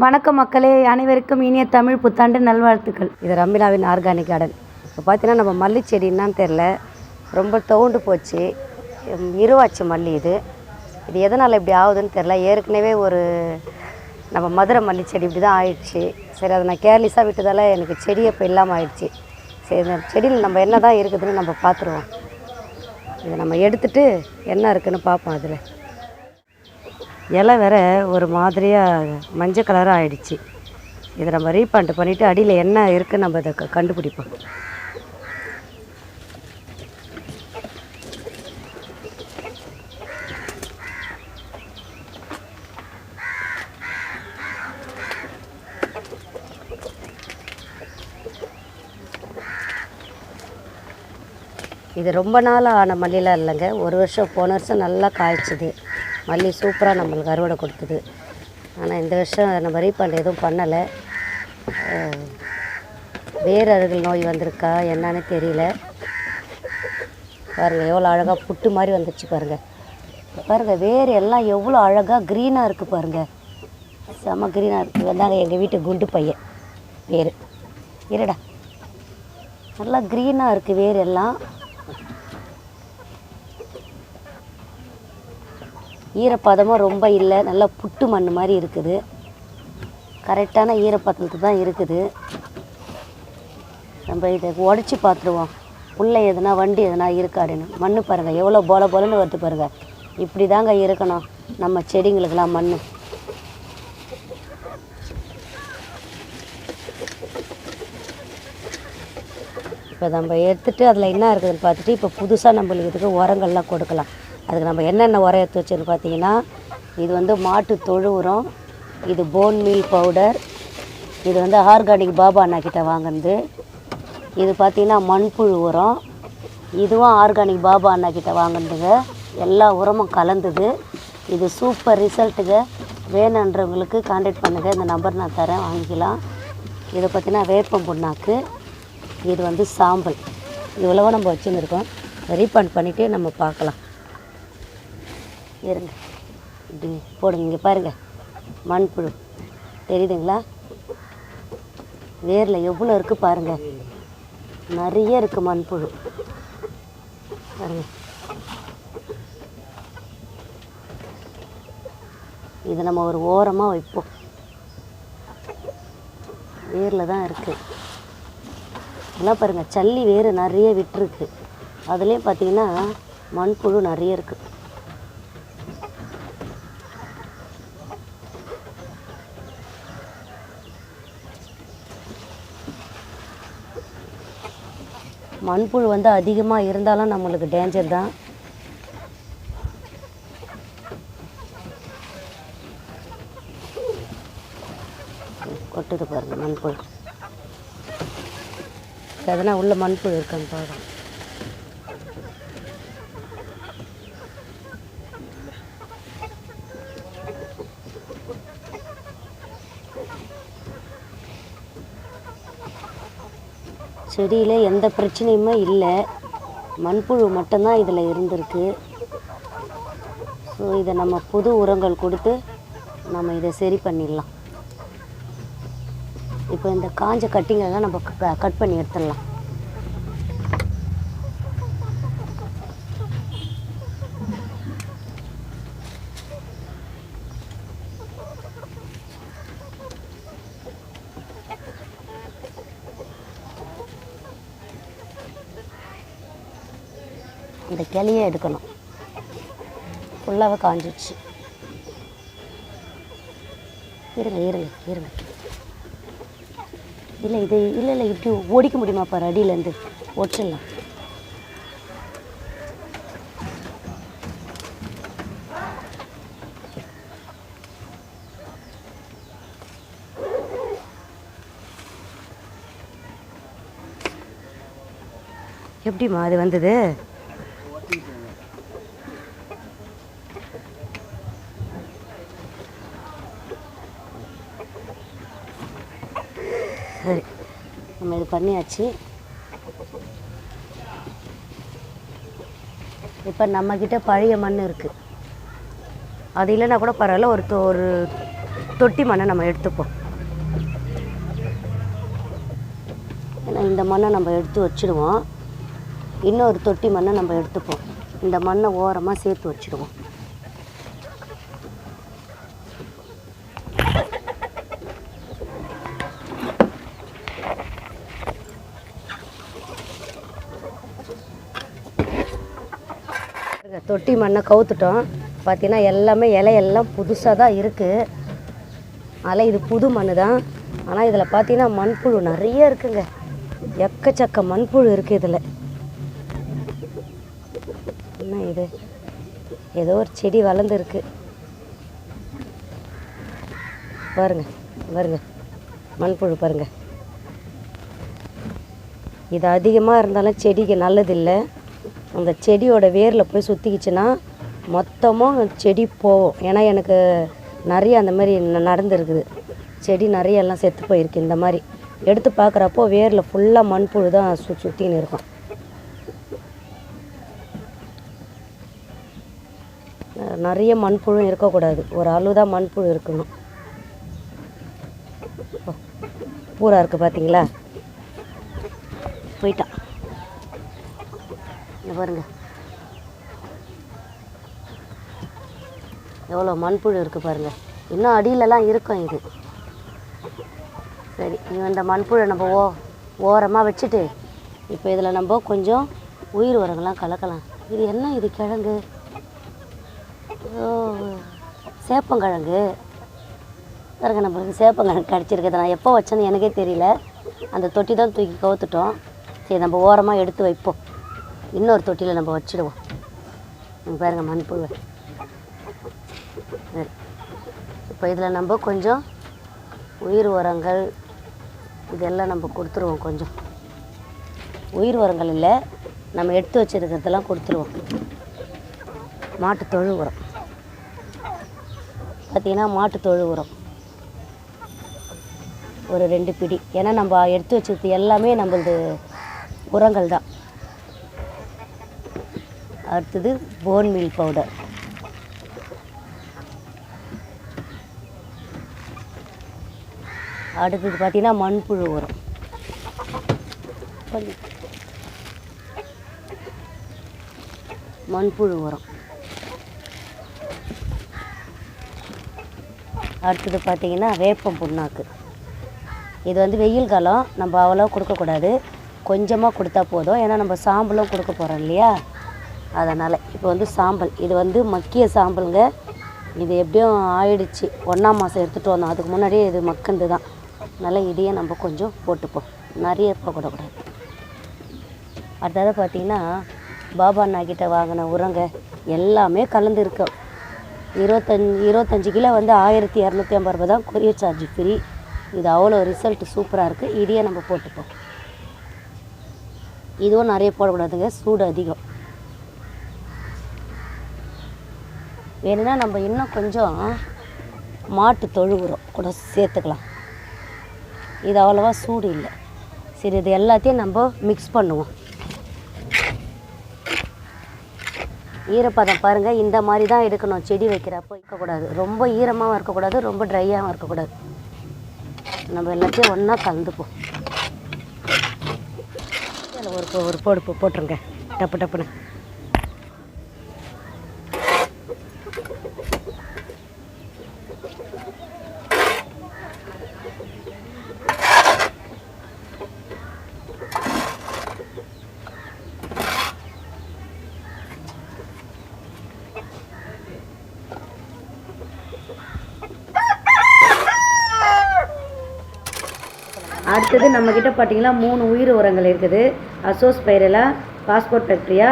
வணக்கம் மக்களே அனைவருக்கும் இனிய தமிழ் புத்தாண்டு நல்வாழ்த்துக்கள். இது ரம்மிலாவின் ஆர்கானிக் கார்டன் இப்போ பார்த்தீங்கன்னா நம்ம மல்லி செடி என்னன்னு தெரில ரொம்ப தோண்டு போச்சு. இருவாச்சு இருவாச்சி மல்லி இது. இது எதனால் இப்படி ஆகுதுன்னு தெரில ஏற்கனவே ஒரு நம்ம மதுரை மல்லி செடி இப்படி தான் ஆயிடுச்சு. சரி அதை நான் கேர்லெஸ்ஸாக விட்டதால் எனக்கு செடி இப்போ இல்லாமல் ஆயிடுச்சு. சரி இந்த செடியில் நம்ம என்ன தான் இருக்குதுன்னு நம்ம பார்த்துருவோம். இதை நம்ம எடுத்துட்டு என்ன இருக்குதுன்னு பார்ப்போம் அதில். இலை வேற ஒரு மாதிரியாக மஞ்சள் கலராக ஆயிடுச்சு. இதை நம்ம ரீபாண்ட் பண்ணிவிட்டு அடியில் என்ன இருக்குன்னு நம்ம இதை க- கண்டுபிடிப்போம். இது ரொம்ப நாள் ஆன மல்லிலாம் இல்லைங்க. ஒரு வருஷம் போன வருஷம் நல்லா காய்ச்சிது. மல்லி சூப்பராக நம்மளுக்கு அறுவடை கொடுத்தது ஆனால் இந்த வருஷம் நம்ம ரீஃபண்ட் எதுவும் பண்ணலை. வேர் அருகில் நோய் வந்திருக்கா என்னன்னு தெரியல. பாருங்கள் எவ்வளோ அழகாக புட்டு மாதிரி வந்துச்சு பாருங்கள் பாருங்கள் வேர் எல்லாம் எவ்வளோ அழகாக க்ரீனாக இருக்குது பாருங்கள் செம க்ரீனாக இருக்குது வந்தாங்க எங்கள் வீட்டு குண்டு பையன். வேர் இருடா. நல்லா க்ரீனாக இருக்குது வேர் எல்லாம். ஈரப்பதமும் ரொம்ப இல்லை. நல்லா புட்டு மண் மாதிரி இருக்குது. கரெக்டான ஈரப்பதத்துக்கு தான் இருக்குது. நம்ம இதை உடச்சி பார்த்துருவோம். உள்ளே எதுனா வண்டி எதுனா இருக்காடுன்னு மண் பாருங்கள் எவ்வளோ போல போலன்னு வருது பாருங்கள் இப்படி தாங்க இருக்கணும். நம்ம செடிங்களுக்கெல்லாம் மண் இப்போ நம்ம எடுத்துகிட்டு அதில் என்ன இருக்குதுன்னு பார்த்துட்டு இப்போ புதுசாக நம்மளுக்கு இதுக்கு உரங்கள்லாம் கொடுக்கலாம். அதுக்கு நம்ம என்னென்ன உரம் எடுத்து பார்த்தீங்கன்னா இது வந்து மாட்டு தொழு உரம் இது போன் மீல் பவுடர் இது வந்து ஆர்கானிக் பாபா அண்ணா கிட்ட வாங்கினது. இது பார்த்திங்கன்னா மண்புழு உரம். இதுவும் ஆர்கானிக் பாபா அண்ணா கிட்ட வாங்கினதுங்க. எல்லா உரமும் கலந்தது. இது சூப்பர் ரிசல்ட்டுங்க வேணுன்றவங்களுக்கு கான்டாக்ட் பண்ணுங்கள் இந்த நம்பர் நான் தரேன் வாங்கிக்கலாம். இதை பார்த்தீங்கன்னா வேப்பம் புண்ணாக்கு. இது வந்து சாம்பல். இவ்வளவோ நம்ம வச்சுருந்துருக்கோம். ரீஃபண்ட் பண்ணிவிட்டு நம்ம பார்க்கலாம். இருங்க. இப்படி போடுங்க இங்கே பாருங்கள் மண்புழு. தெரியுதுங்களா? வேரில் எவ்வளோ இருக்குது பாருங்கள் நிறைய இருக்குது மண்புழு. பாருங்க. இதை நம்ம ஒரு ஓரமாக வைப்போம். வேரில் தான் இருக்குது இதெல்லாம் பாருங்கள் சல்லி வேறு நிறைய விட்டுருக்கு. அதுலேயும் பார்த்தீங்கன்னா மண்புழு நிறைய இருக்குது மண்புழு வந்து அதிகமாக இருந்தாலும் நம்மளுக்கு டேஞ்சர் தான். கொட்டுது பாருங்கள் மண்புழு. எதனா உள்ள மண்புழு இருக்கான்னு பாருங்கள் செடியில் எந்த பிரச்சனையுமே இல்லை. மண்புழு மட்டும்தான் இதில் இருந்திருக்கு. ஸோ இதை நம்ம புது உரங்கள் கொடுத்து நம்ம இதை சரி பண்ணிடலாம். இப்போ இந்த காஞ்ச கட்டிங்கெல்லாம் நம்ம க- கட் பண்ணி எடுத்துடலாம். இந்த கிளியை எடுக்கணும். ஃபுல்லாகவே காஞ்சிடுச்சு இருங்க இருங்க இருங்க. இல்லை இது இல்லை இல்லை இப்படி ஓடிக்க முடியுமா பாரு அடியிலேருந்து. ஒட்டிடலாம் எப்படிம்மா அது வந்தது சரி நம்ம இது பண்ணியாச்சு. இப்போ நம்மக்கிட்ட பழைய மண் இருக்குது அது இல்லைன்னா கூட பரவாயில்ல ஒரு தொ- ஒரு தொட்டி மண்ணை நம்ம எடுத்துப்போம். ஏன்னா இந்த மண்ணை நம்ம எடுத்து வச்சுடுவோம். இன்னொரு தொட்டி மண்ணை நம்ம எடுத்துப்போம். இந்த மண்ணை ஓரமாக சேர்த்து வச்சுடுவோம். தொட்டி மண்ணை கவுத்துட்டோம். பார்த்தீங்கன்னா எல்லாமே இலையெல்லாம் புதுசாக தான் இருக்குது அதனால் இது புது மண் தான் ஆனால் இதில் பார்த்தீங்கன்னா மண்புழு நிறைய இருக்குங்க. எக்கச்சக்க மண்புழு இருக்குது இதில். என்ன இது? ஏதோ ஒரு செடி வளர்ந்துருக்கு. பாருங்க பாருங்க. மண்புழு பாருங்க. இது அதிகமாக இருந்தாலும் செடிக்கு நல்லதில்லை. அந்த செடியோட வேரில் போய் சுற்றிக்கிச்சுன்னா மொத்தமாக செடி போகும். ஏன்னா எனக்கு நிறைய அந்த மாதிரி நடந்துருக்குது. செடி நிறைய எல்லாம் செத்து போயிருக்கு இந்த மாதிரி. எடுத்து பார்க்குறப்போ வேரில் ஃபுல்லாக மண்புழு தான் சு சுற்றின்னு இருக்கும். நிறைய மண்புழும் இருக்கக்கூடாது. ஒரு அளவு தான் மண்புழு இருக்கணும். பூரா இருக்குது பார்த்தீங்களா போயிட்டான் பாருங்க. எவ்வளோ மண்புழு இருக்குது பாருங்க. இன்னும் அடியிலலாம் இருக்கும் இது. சரி நீ இந்த மண்புழு நம்ம ஓ ஓரமாக வச்சுட்டு இப்போ இதில் நம்ம கொஞ்சம் உயிர் உரங்கள்லாம் கலக்கலாம். இது என்ன இது கிழங்கு? ஓ சேப்பங்கிழங்கு. பாருங்க நம்மளுக்கு சேப்பங்கிழங்கு கிடச்சிருக்குது நான் எப்போ வச்சேன்னு எனக்கே தெரியல. அந்த தொட்டி தான் தூக்கி கவுத்துட்டோம். சரி நம்ம ஓரமாக எடுத்து வைப்போம். இன்னொரு தொட்டியில் நம்ம வச்சிடுவோம். இங்க பாருங்க மண்புழு சரி இப்போ இதில் நம்ம கொஞ்சம் உயிர் உரங்கள் இதெல்லாம் நம்ம கொடுத்துருவோம் கொஞ்சம். உயிர் உரங்கள் இல்லை நம்ம எடுத்து வச்சிருக்கிறதெல்லாம் கொடுத்துருவோம். மாட்டு தொழு உரம். பார்த்தீங்கன்னா மாட்டு தொழு உரம். ஒரு ரெண்டு பிடி. ஏன்னா நம்ம எடுத்து வச்சிருக்கிறது எல்லாமே நம்மளது உரங்கள் தான். அடுத்தது போன் மீல் பவுடர் அடுத்தது பார்த்தீங்கன்னா மண்புழு உரம். மண்புழு உரம். அடுத்தது பார்த்தீங்கன்னா வேப்பம் புண்ணாக்கு. இது வந்து வெயில் காலம் நம்ம அவ்வளோ கொடுக்கக்கூடாது. கொஞ்சமாக கொடுத்தா போதும். ஏன்னா நம்ம சாம்பலும் கொடுக்க போகிறோம் இல்லையா? அதனால் இப்போ வந்து சாம்பல் இது வந்து மக்கிய சாம்பலுங்க. இது எப்படியும் ஆயிடுச்சு. ஒன்றாம் மாதம் எடுத்துகிட்டு வந்தோம். அதுக்கு முன்னாடியே இது மக்குந்து தான். அதனால் இதையே நம்ம கொஞ்சம் போட்டுப்போம். நிறைய போடக்கூடாது அடுத்தது பார்த்தீங்கன்னா பாபா அண்ணா கிட்ட வாங்கின உரங்க எல்லாமே கலந்து இருக்கு. இருபத்தஞ்சி இருபத்தஞ்சி கிலோ வந்து ஆயிரத்தி இரநூத்தி ஐம்பது ரூபா தான் கொரியர் சார்ஜ் ஃப்ரீ. இது அவ்வளோ ரிசல்ட் சூப்பராக இருக்குது இதையே நம்ம போட்டுப்போம். இதுவும் நிறைய போடக்கூடாதுங்க. சூடு அதிகம். வேணும்னா நம்ம இன்னும் கொஞ்சம் மாட்டு தொழு உரம் கூட சேர்த்துக்கலாம். இது அவ்வளோவா சூடு இல்லை. சரி இது எல்லாத்தையும் நம்ம மிக்ஸ் பண்ணுவோம். ஈரப்பதம் பாருங்கள் இந்த மாதிரி தான் எடுக்கணும். செடி வைக்கிறப்போ இருக்கக்கூடாது. ரொம்ப ஈரமாகவும் இருக்கக்கூடாது ரொம்ப ட்ரையாகவும் இருக்கக்கூடாது. நம்ம எல்லாத்தையும் ஒன்றா கலந்துப்போம். ஒரு ஒரு பொடுப்பு போட்டுருங்க. டப்பு டப்புன்னு. அடுத்தது நம்மக்கிட்ட பார்த்தீங்கன்னா மூணு உயிர் உரங்கள் இருக்குது. அசோஸ் பைரலா பாஸ்போர்ட் பேக்டரியா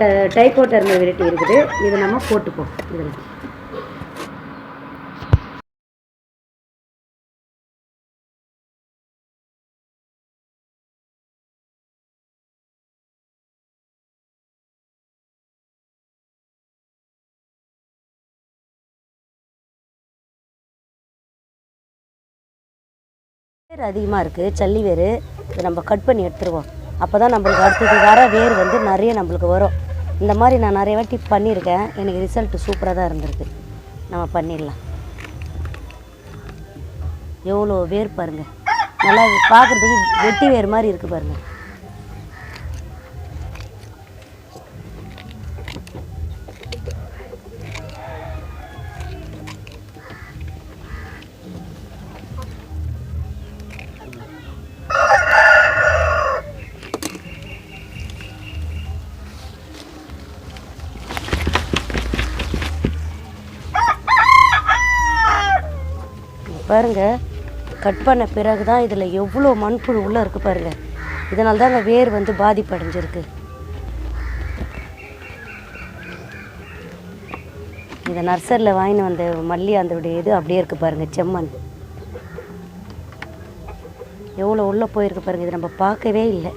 ட டைகோட்டர்ம வெரைட்டி இருக்குது. இதை நம்ம போட்டுப்போம். இதில். வேர் அதிகமாக இருக்குது சல்லி வேர் இதை நம்ம கட் பண்ணி எடுத்துருவோம். அப்போ தான் நம்மளுக்கு அடுத்தது வர வேர் வந்து நிறைய நம்மளுக்கு வரும். இந்த மாதிரி நான் நிறைய வாட்டி பண்ணியிருக்கேன். எனக்கு ரிசல்ட்டு சூப்பராக தான் இருந்திருக்கு. நம்ம பண்ணிடலாம். எவ்வளோ வேர் பாருங்கள் நல்லா பார்க்குறதுக்கு வெட்டி வேர் மாதிரி இருக்குது பாருங்கள் பாருங்கள் கட் பண்ண பிறகு தான் இதில் எவ்வளோ மண்புழு உள்ளே இருக்குது பாருங்கள் இதனால தான் வேர் வந்து பாதிப்படைஞ்சிருக்கு. இந்த நர்சரியில் வாங்கின்னு வந்த மல்லி அந்த இது அப்படியே இருக்குது பாருங்கள் செம்மண். எவ்வளோ உள்ளே போயிருக்கு பாருங்கள் இது நம்ம பார்க்கவே இல்லை.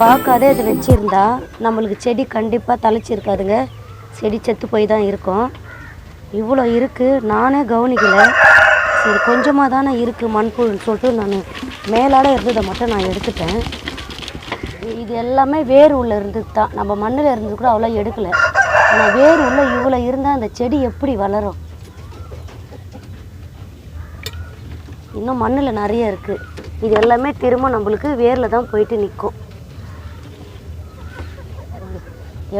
பார்க்காதே இதை வச்சுருந்தா நம்மளுக்கு செடி கண்டிப்பாக தலைச்சிருக்காதுங்க செடி செத்து போய் தான் இருக்கும். இவ்வளோ இருக்குது நானே கவனிக்கலை. சரி கொஞ்சமாக தானே இருக்குது மண்புழுன்னு சொல்லிட்டு நான் மேலாட இருந்ததை மட்டும் நான் எடுத்துட்டேன். இது எல்லாமே வேர் உள்ள இருந்தது தான் நம்ம மண்ணில் இருந்தது கூட அவ்வளோ எடுக்கலை. ஆனால் வேர் உள்ள இவ்வளோ இருந்தால் அந்த செடி எப்படி வளரும்? இன்னும் மண்ணில் நிறைய இருக்குது இது எல்லாமே திரும்ப நம்மளுக்கு வேரில் தான் போயிட்டு நிற்கும்.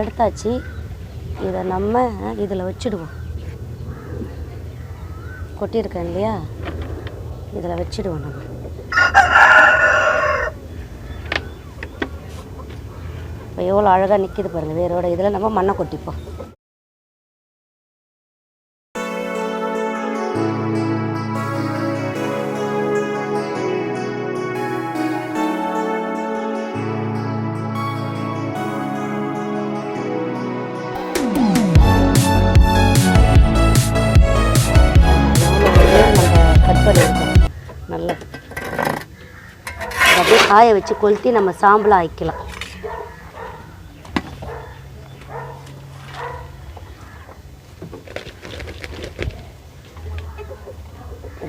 எடுத்தாச்சு. இதை நம்ம இதில் வச்சுடுவோம். கொட்டியிருக்கேன் இல்லையா? இதில் வச்சுடுவோம் நம்ம. இப்போ எவ்வளோ அழகாக நிற்கிது பாருங்கள் வேரோட. இதில் நம்ம மண்ணை கொட்டிப்போம். காய வச்சு கொளுத்தி நம்ம சாம்பலாக ஆக்கிக்கலாம்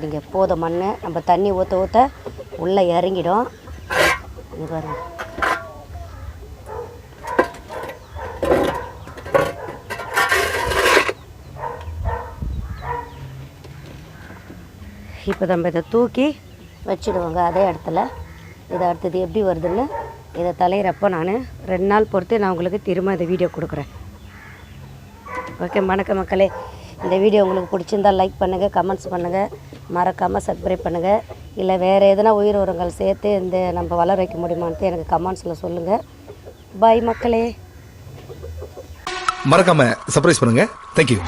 இங்கே போத மண் நம்ம தண்ணி ஊற்ற ஊற்ற உள்ளே இறங்கிடும். இங்க பாருங்க. இப்போ நம்ம இதை தூக்கி வச்சுடுவோங்க அதே இடத்துல. இதை அடுத்தது எப்படி வருதுன்னு இதை தலையிறப்போ நான் ரெண்டு நாள் பொறுத்து நான் உங்களுக்கு திரும்ப இந்த வீடியோ கொடுக்குறேன். ஓகே வணக்கம் மக்களே. இந்த வீடியோ உங்களுக்கு பிடிச்சிருந்தா லைக் பண்ணுங்கள் கமெண்ட்ஸ் பண்ணுங்கள் மறக்காமல் சப்ஸ்கிரைப் பண்ணுங்கள் இல்லை வேறு எதனா உயிர் உரங்கள் சேர்த்து இந்த நம்ம வளர வைக்க முடியுமான்ட்டு எனக்கு கமெண்ட்ஸில் சொல்லுங்கள் பாய் மக்களே. மறக்காமல் சர்ப்ரைஸ் பண்ணுங்கள் தேங்க்யூ